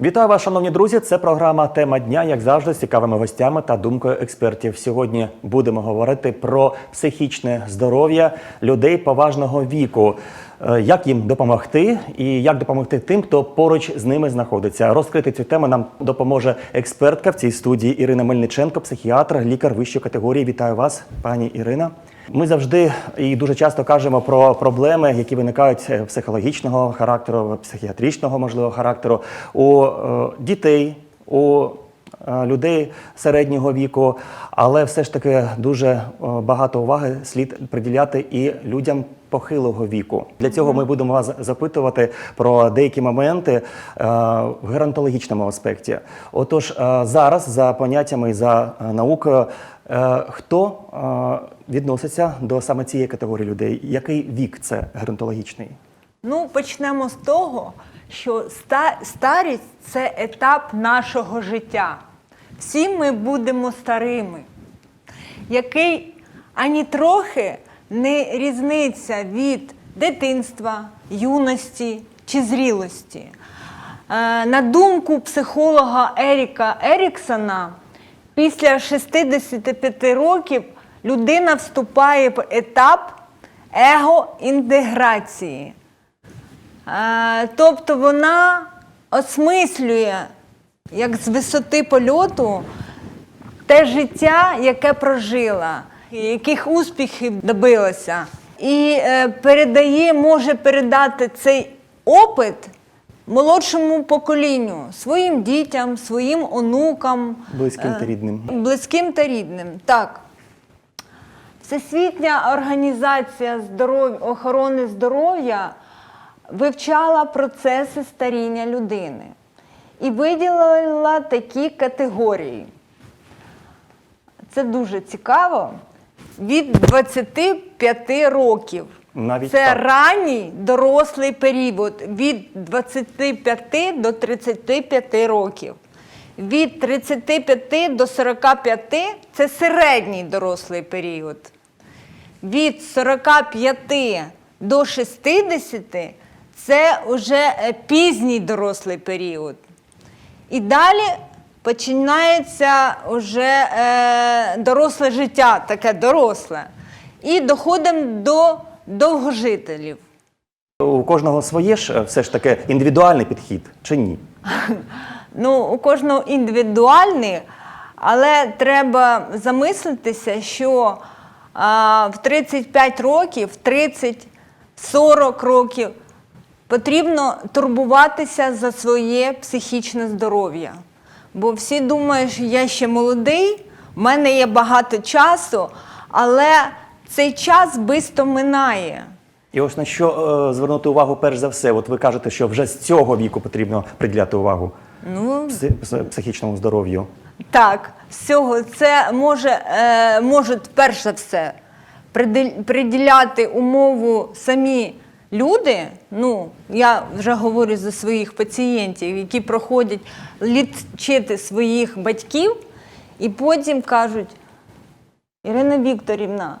Вітаю вас, шановні друзі. Це програма Тема дня, як завжди, з цікавими гостями та думкою експертів. Сьогодні будемо говорити про психічне здоров'я людей поважного віку. Е, Як їм допомогти, і як допомогти тим, хто поруч з ними знаходиться. Розкрити цю тему нам допоможе експертка в цій студії Ірина Мельниченко, психіатр, лікар вищої категорії. Вітаю вас, пані Ірина. Ми завжди і дуже часто кажемо про проблеми, які виникають е, психологічного характеру, психіатричного можливо характеру у е, дітей, у е, людей середнього віку, але все ж таки дуже багато уваги слід приділяти і людям похилого віку. Для цього ми будемо вас запитувати про деякі моменти в геронтологічному аспекті. Отож, зараз за поняттями і за наукою, хто е, відноситься до саме цієї категорії людей? Який вік це геронтологічний? Ну, почнемо з того, що старість це етап нашого життя. Всі ми будемо старими, який ані трохи не різниця від дитинства, юності чи зрілості. Е, На думку психолога Еріка Еріксона, після 65 років людина вступає в етап егоінтеграції. Е, Тобто вона осмислює, як з висоти польоту, те життя, яке прожила, яких успіхів добилася, і е, передає, може передати цей опит молодшому поколінню, своїм дітям, своїм онукам, Близьким е, та рідним. Близьким та рідним, так. Всесвітня організація здоров... охорони здоров'я вивчала процеси старіння людини і виділила такі категорії. Це дуже цікаво. Від 25 років. Навіть Це так. ранній дорослий період від 25 до 35 років. Від 35 до 45 це середній дорослий період. Від 45 до 60 це вже е, пізній дорослий період. І далі починається вже е, доросле життя, таке доросле. І доходимо до довгожителів. У кожного своє ж е, все ж таки індивідуальний підхід чи ні? Ну, у кожного індивідуальний, але треба замислитися, що а, в 35 років, в 30-40 років потрібно турбуватися за своє психічне здоров'я. Бо всі думають, що я ще молодий, в мене є багато часу, але цей час швидко минає. І ось на що е, звернути увагу перш за все? От ви кажете, що вже з цього віку потрібно приділяти увагу Ну, пси- психічному здоров'ю. Так, всього це може, е, можуть перш за все приділяти умову самі люди. Ну, я вже говорю за своїх пацієнтів, які проходять лічити своїх батьків, і потім кажуть: Ірина Вікторівна,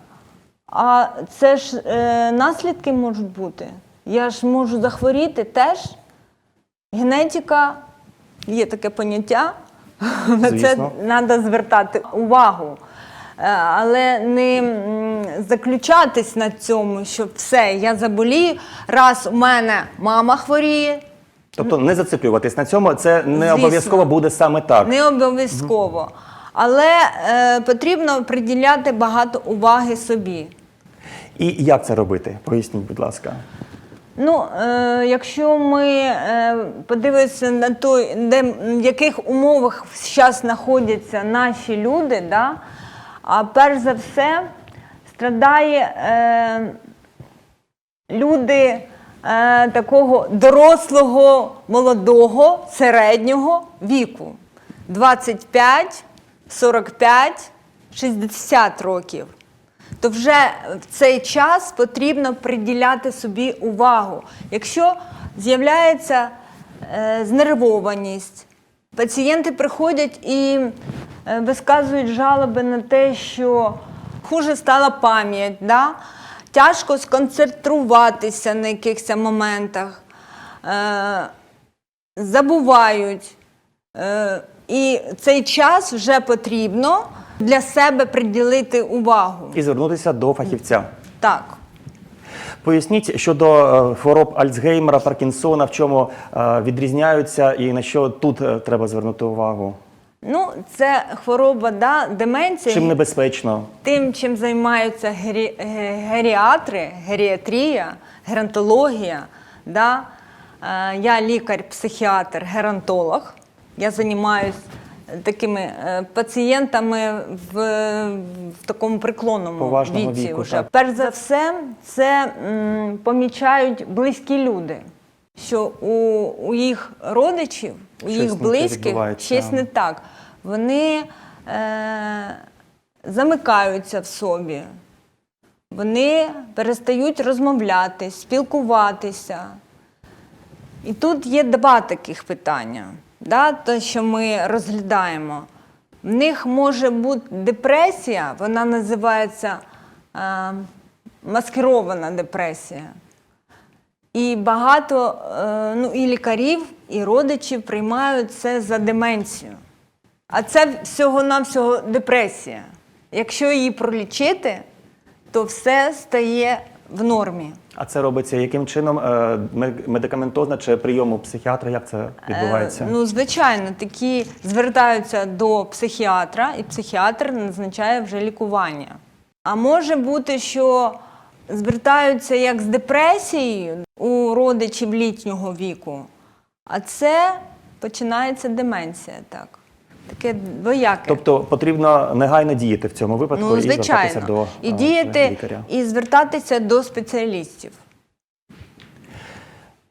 а це ж е, наслідки можуть бути. Я ж можу захворіти теж. Генетика є таке поняття. На це треба звертати увагу. Е, Але не заключатись на цьому, що все, я заболію, раз у мене мама хворіє, Тобто не зациклюватись на цьому, це не Звісно. обов'язково буде саме так. не обов'язково. Але е, потрібно приділяти багато уваги собі. І як це робити? Поясніть, будь ласка. Ну, е, якщо ми е, подивимося на той, де, в яких умовах зараз знаходяться наші люди, да, а перш за все страдає е, люди е, такого дорослого, молодого, середнього віку 25, 45, 60 років то вже в цей час потрібно приділяти собі увагу. Якщо з'являється е, знервованість, пацієнти приходять і е, висказують жалоби на те, що хуже стала пам'ять, да? тяжко сконцентруватися на якихось моментах. Е, забувають. Е, і цей час вже потрібно для себе приділити увагу. І звернутися до фахівця. Так. Поясніть щодо е, хвороб Альцгеймера, Паркінсона, в чому е, відрізняються і на що тут е, треба звернути увагу? Ну, це хвороба, да, деменція. Чим небезпечно? Тим, чим займаються гері... геріатри, геріатрія, геронтологія. Да? Я лікар-психіатр, геронтолог. Я займаюся такими е, пацієнтами в, в такому преклонному Поважного віці. віку, вже. так. Перш за все, це м, помічають близькі люди, що у, у їх родичів, у Щось їх близьких щось не так. Вони е, замикаються в собі, вони перестають розмовляти, спілкуватися. І тут є два таких питання, да, те, що ми розглядаємо. В них може бути депресія, вона називається е, маскирована депресія. І багато е, ну, і лікарів, і родичів приймають це за деменцію. А це всього-навсього депресія. Якщо її пролічити, то все стає в нормі. А це робиться яким чином? Е, ме- Медикаментозно чи прийом у психіатра? Як це відбувається? Е, ну, звичайно, такі звертаються до психіатра, і психіатр назначає вже лікування. А може бути, що звертаються як з депресією у родичів літнього віку, а це починається деменція, так. Таке двояке. Тобто потрібно негайно діяти в цьому випадку ну, і звертатися до і е, діяти, лікаря. і звертатися до спеціалістів.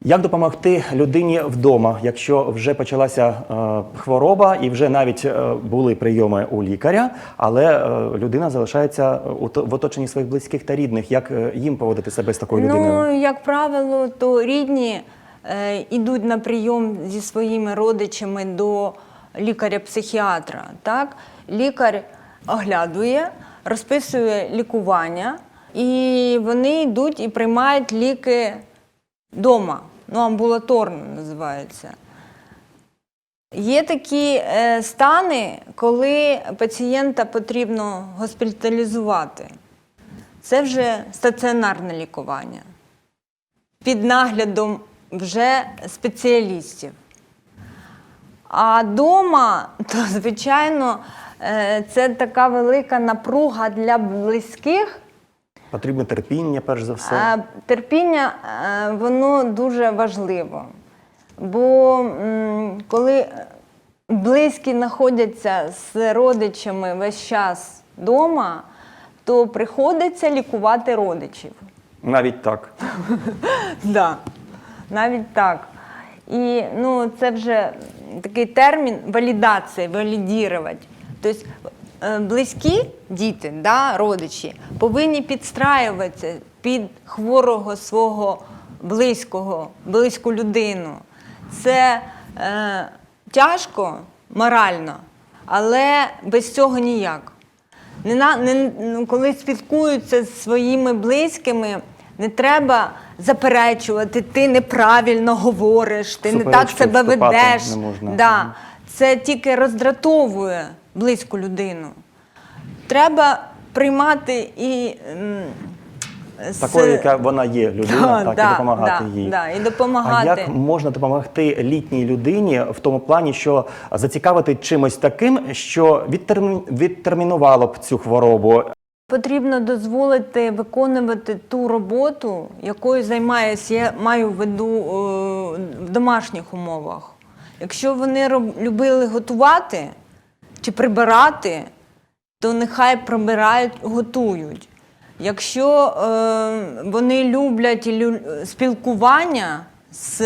Як допомогти людині вдома, якщо вже почалася е, хвороба і вже навіть е, були прийоми у лікаря, але е, людина залишається у в оточенні своїх близьких та рідних? Як е, їм поводити себе з такою людиною? Ну, як правило, то рідні е, йдуть на прийом зі своїми родичами до лікаря-психіатра. Так? Лікар оглядує, розписує лікування, і вони йдуть і приймають ліки вдома, ну, амбулаторно називаються. Є такі е, стани, коли пацієнта потрібно госпіталізувати. Це вже стаціонарне лікування під наглядом вже спеціалістів. А вдома, то, звичайно, е, це така велика напруга для близьких. Потрібне терпіння, перш за все. Терпіння е, воно дуже важливо. Бо коли близькі знаходяться з родичами весь час вдома, то приходиться лікувати родичів. Навіть так. Да, навіть так. І ну, це вже такий термін валідація, валідірувати. Тобто е, близькі діти, да, родичі, повинні підстраюватися під хворого свого близького, близьку людину. Це е, тяжко морально, але без цього ніяк. Не на, не, ну, коли спілкуються з своїми близькими, не треба заперечувати, ти неправильно говориш, ти не так себе ведеш. не можна. Да. Це тільки роздратовує близьку людину. Треба приймати і. Такою, яка вона є, людина, так, і допомагати да, їй. Да, і А як можна допомогти літній людині в тому плані, що зацікавити чимось таким, що відтермін... відтермінувало б цю хворобу? Потрібно дозволити виконувати ту роботу, якою займаюся, я маю в виду е, в домашніх умовах. Якщо вони роб- любили готувати чи прибирати, то нехай прибирають, готують. Якщо е, вони люблять лю- спілкування з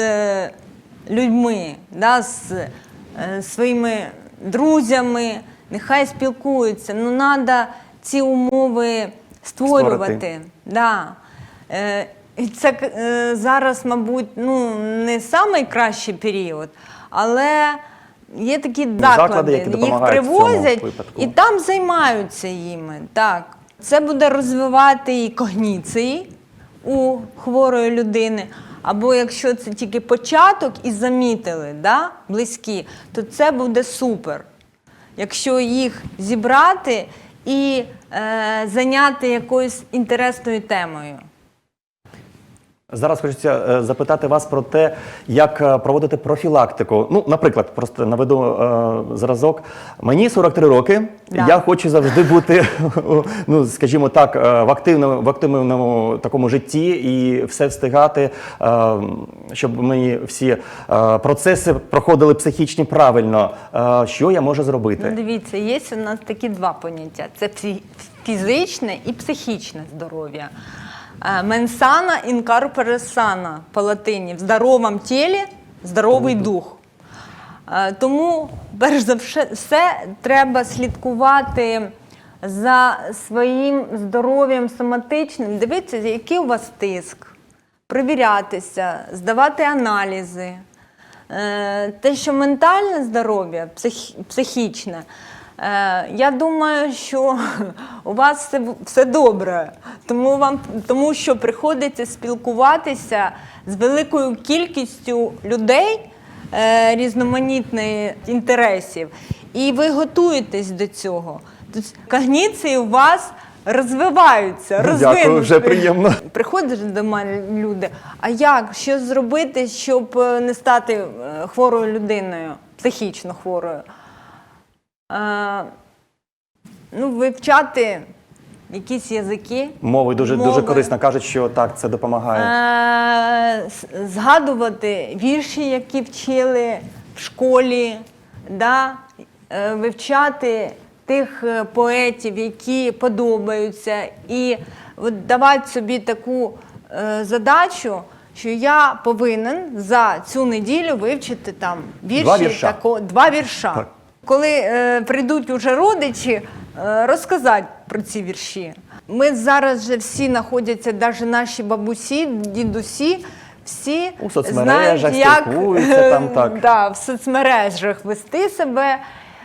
людьми, да, з е, своїми друзями, нехай спілкуються. Ну, треба ці умови створювати. Створити. Да. Е, і це е, зараз, мабуть, ну, не найкращий період, але є такі заклади, заклади, які їх привозять і там займаються їми. Так. Це буде розвивати і когніції у хворої людини, або якщо це тільки початок і замітили, да, близькі, то це буде супер. Якщо їх зібрати і е, зайняти якоюсь інтересною темою. Зараз хочеться е, запитати вас про те, як е, проводити профілактику. Ну, наприклад, просто наведу е, зразок. Мені 43 роки. Да. Я хочу завжди бути, ну скажімо так, е, в активному, в активному такому житті і все встигати, е, щоб мені всі е, процеси проходили психічні правильно. Е, Що я можу Ну, зробити? дивіться, є у нас такі два поняття: це фізичне і психічне здоров'я. Е, Менсана інкарпере сана по латині. В здоровому тілі здоровий дух. Е, Тому, перш за все, треба слідкувати за своїм здоров'ям соматичним, дивитися, який у вас тиск, перевірятися, здавати аналізи. Е, Те, що ментальне здоров'я, псих- психічне, я думаю, що у вас все, добре, тому, вам, тому що приходиться спілкуватися з великою кількістю людей е, різноманітних інтересів, і ви готуєтесь до цього. Тобто когніції у вас розвиваються, Дякую, вже приємно. Приходять до мене люди. А як? Що зробити, щоб е, не стати е, хворою людиною, психічно хворою? Ну, вивчати якісь язики. Мови дуже дуже корисно кажуть, що так це допомагає. Е, с- згадувати вірші, які вчили в школі, да? е, вивчати тих е, поетів, які подобаються, і от давати собі таку е, задачу, що я повинен за цю неділю вивчити там вірші Два вірша. тако- два вірша. Так. Коли е, прийдуть уже родичі, е, розказати про ці вірші. Ми зараз вже всі знаходяться, навіть наші бабусі, дідусі, всі У соцмережах спілкуються там, так. Да, в соцмережах вести себе.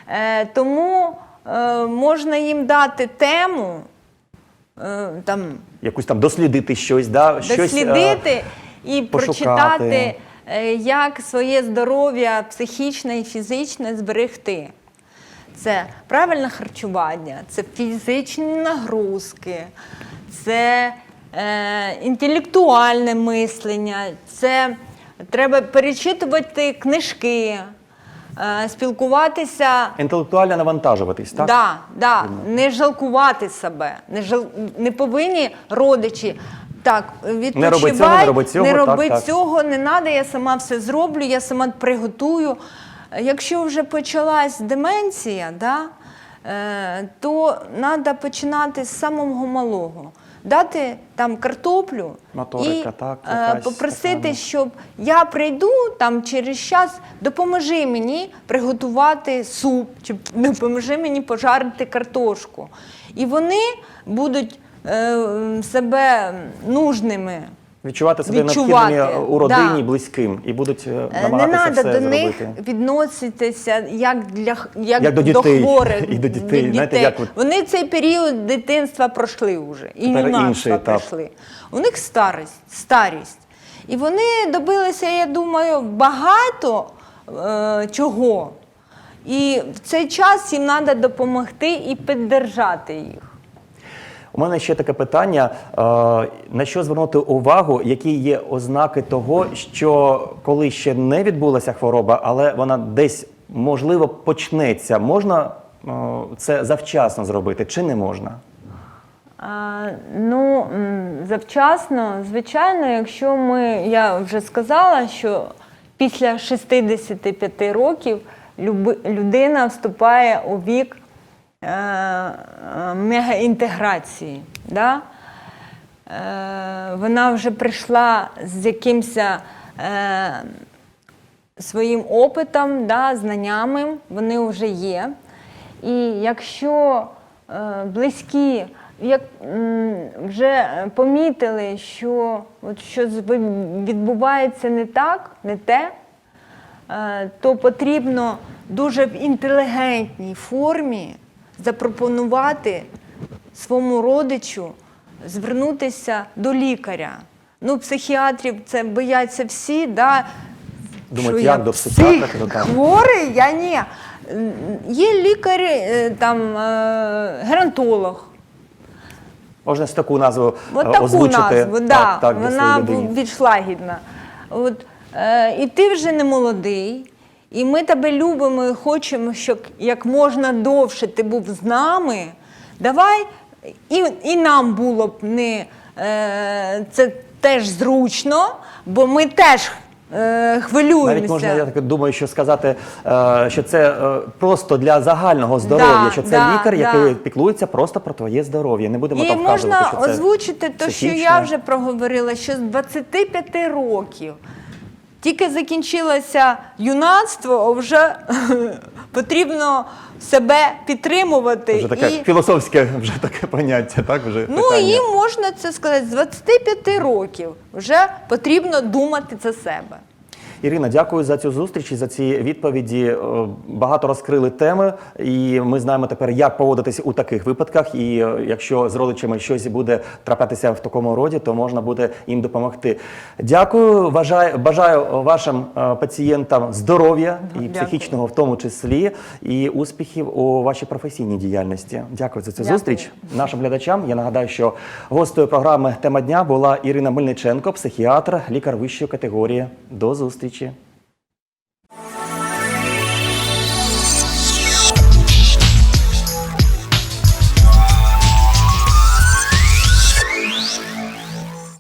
Е, тому е, можна їм дати тему. Е, там, Якусь там дослідити щось, да? щось, е, дослідити і пошукати. прочитати, е, як своє здоров'я психічне і фізичне зберегти. Це правильне харчування, це фізичні нагрузки, це е, інтелектуальне мислення, це треба перечитувати книжки, е, спілкуватися. Інтелектуально навантажуватись, так? Да, да, не жалкувати себе, не, жал... не повинні родичі. Так, відпочивай, Не роби цього, не роби цього, не так, роби так. цього, не треба, я сама все зроблю, я сама приготую. Якщо вже почалась деменція, да, е, то треба починати з самого малого. Дати там картоплю Моторика, і так, е, якась попросити, така, ну. щоб я прийду там через час, допоможи мені приготувати суп, чи допоможи мені пожарити картошку. І вони будуть себе нужними. Відчувати себе Відчувати, необхідними у родині, да. близьким, і будуть е, Е, Не намагатися треба все до них відноситися як, для, як, Як до дітей. хворих І до дітей. від Знаєте, як Вони цей період дитинства пройшли вже, і юнацтва пройшли. У них старість, старість. І вони добилися, я думаю, багато е, чого. І в цей час їм треба допомогти і піддержати їх. У мене ще таке питання: е, на що звернути увагу, які є ознаки того, що коли ще не відбулася хвороба, але вона десь можливо почнеться, можна е, це завчасно зробити чи не можна? Ну, завчасно, звичайно, якщо ми, я вже сказала, що після 65 років людина вступає у вік мегаінтеграції. Да? Е, вона вже прийшла з якимось е, своїм опитом, да, знаннями, вони вже є. І якщо е, близькі як, вже помітили, що от щось відбувається не так, не те, е, то потрібно дуже в інтелігентній формі запропонувати своєму родичу звернутися до лікаря. Ну, психіатрів це бояться всі, да. Думають, Що як я до психіатра там? Хворий, я ні. Є лікар, е, там, е, геронтолог. Можна ж таку назву От е, таку озвучити. назву, да, так, так, вона більш лагідна. От, е, і ти вже не молодий, і ми тебе любимо і хочемо, щоб як можна довше ти був з нами. Давай, і, і нам було б не е, це теж зручно, бо ми теж е, хвилюємося. Навіть можна, я так думаю, що сказати, е, що це е, просто для загального здоров'я, Да, що це да, лікар, да. який піклується просто про твоє здоров'я. Не будемо І там вказувати, можна що це озвучити те, що я вже проговорила, що з 25 років тільки закінчилося юнацтво, а вже потрібно себе підтримувати. Вже таке і, філософське вже таке поняття, так вже ну питання. і можна це сказати, з 25 років вже потрібно думати за себе. Ірина, дякую за цю зустріч і за ці відповіді. Е, Багато розкрили теми, і ми знаємо тепер, як поводитися у таких випадках. І е, якщо з родичами щось буде траплятися в такому роді, то можна буде їм допомогти. Дякую, бажаю, бажаю вашим е, пацієнтам здоров'я і Дякую. психічного, в тому числі, і успіхів у вашій професійній діяльності. Дякую за цю Дякую. зустріч. Нашим глядачам я нагадаю, що гостею програми Тема дня була Ірина Мельниченко, психіатр, лікар вищої категорії. До зустрічі.